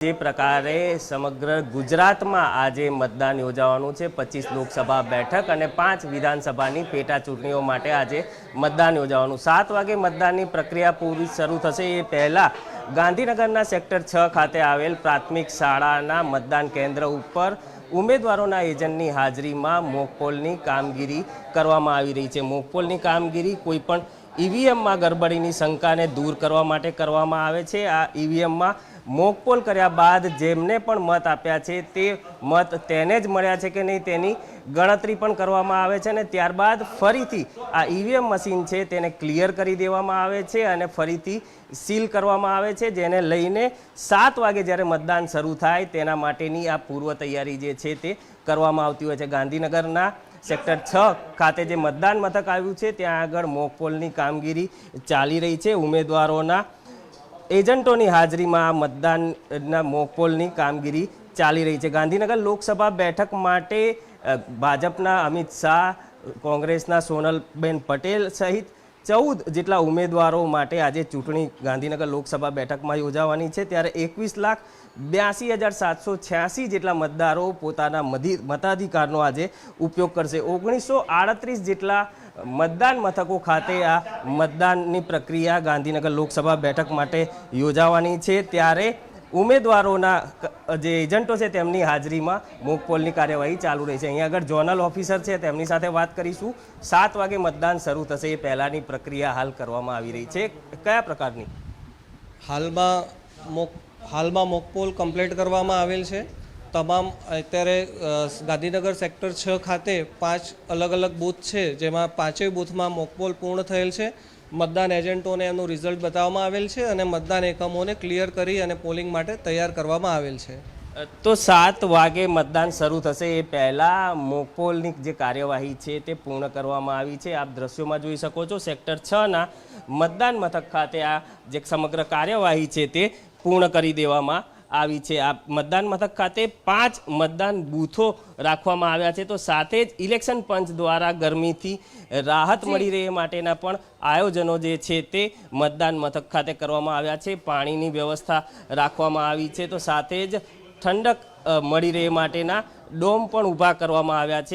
જે પ્રકારે સમગ્ર ગુજરાતમાં આજે મતદાન યોજાવાનું છે. પચીસ લોકસભા બેઠક અને પાંચ વિધાનસભાની પેટા ચૂંટણીઓ માટે આજે મતદાન યોજાવાનું. સાત વાગે મતદાનની પ્રક્રિયા પૂરી શરૂ થશે. એ પહેલાં ગાંધીનગરના સેક્ટર છ ખાતે આવેલ પ્રાથમિક શાળાના મતદાન કેન્દ્ર ઉપર ઉમેદવારોના એજન્ટની હાજરીમાં મોકપોલની કામગીરી કરવામાં આવી રહી છે. મોકપોલની કામગીરી કોઈપણ ઈવીએમમાં ગરબડીની શંકાને દૂર કરવા માટે કરવામાં આવે છે. આ ઈવીએમમાં મોકપોલ કર્યા બાદ જેમને પણ મત આપ્યા છે તે મત તેને જ મળ્યા છે કે નહીં તેની ગણતરી પણ કરવામાં આવે છે અને ત્યારબાદ ફરીથી આ ઈવીએમ મશીન છે તેને ક્લિયર કરી દેવામાં આવે છે અને ફરીથી સીલ કરવામાં આવે છે, જેને લઈને સાત વાગે જ્યારે મતદાન શરૂ થાય તેના માટેની આ પૂર્વ તૈયારી જે છે તે કરવામાં આવતી હોય છે. ગાંધીનગરના સેક્ટર છ ખાતે જે મતદાન મથક આવ્યું છે, ત્યાં આગળ મોકપોલની કામગીરી ચાલી રહી છે. ઉમેદવારોના એજન્ટોની હાજરીમાં મતદાનના મોકપોલની કામગીરી ચાલી રહી છે. ગાંધીનગર લોકસભા બેઠક માટે ભાજપના અમિત શાહ, કોંગ્રેસના સોનલબેન પટેલ સહિત ચૌદ જેટલા ઉમેદવારો માટે આજે ચૂંટણી ગાંધીનગર લોકસભા બેઠકમાં યોજાવાની છે, ત્યારે એકવીસ લાખ બ્યાસી હજાર સાતસો છ્યાસી જેટલા મતદારો પોતાના મધી, મતાધિકારનો આજે ઉપયોગ કરશે. ઓગણીસો આડત્રીસ જેટલા મતદાન મથકો ખાતે આ મતદાનની પ્રક્રિયા ગાંધીનગર લોકસભા બેઠક માટે યોજાવાની છે, ત્યારે ઉમેદવારોના જે એજન્ટો છે તેમની હાજરીમાં મોકપોલની કાર્યવાહી ચાલુ રહી છે. અહીંયા આગળ ઝોનલ ઓફિસર છે, તેમની સાથે વાત કરીશું. સાત વાગે મતદાન શરૂ થશે, એ પહેલાંની પ્રક્રિયા હાલ કરવામાં આવી રહી છે. કયા પ્રકારની? હાલમાં મોક, હાલમાં મોકપોલ કમ્પ્લીટ કરવામાં આવેલ છે. તમામ અત્યારે ગાંધીનગર સેક્ટર છ ખાતે પાંચ અલગ અલગ બૂથ છે, જેમાં પાંચેય બૂથમાં મોકપોલ પૂર્ણ થયેલ છે. મતદાન એજન્ટોને એમનું રિઝલ્ટ બતાવવામાં આવેલ છે અને મતદાન એકમોને ક્લિયર કરી અને પોલિંગ માટે તૈયાર કરવામાં આવેલ છે. તો સાત વાગે મતદાન શરૂ થશે. એ પહેલાં મોકપોલની જે કાર્યવાહી છે તે પૂર્ણ કરવામાં આવી છે. આપ દ્રશ્યોમાં જોઈ શકો છો, સેક્ટર છના મતદાન મથક ખાતે આ જે સમગ્ર કાર્યવાહી છે તે પૂર્ણ કરી દેવામાં આવી છે. આ મતદાન મથક ખાતે પાંચ મતદાન બૂથો રાખવામાં આવ્યા છે. તો સાથે જ ઇલેક્શન પંચ દ્વારા ગરમીથી રાહત મળી રહે માટેના પણ આયોજનો જે છે તે મતદાન મથક ખાતે કરવામાં આવ્યા છે. પાણીની વ્યવસ્થા રાખવામાં આવી છે. તો સાથે જ ઠંડક મળી રહે માટેના ડોમ પણ ઊભા કરવામાં આવ્યા છે.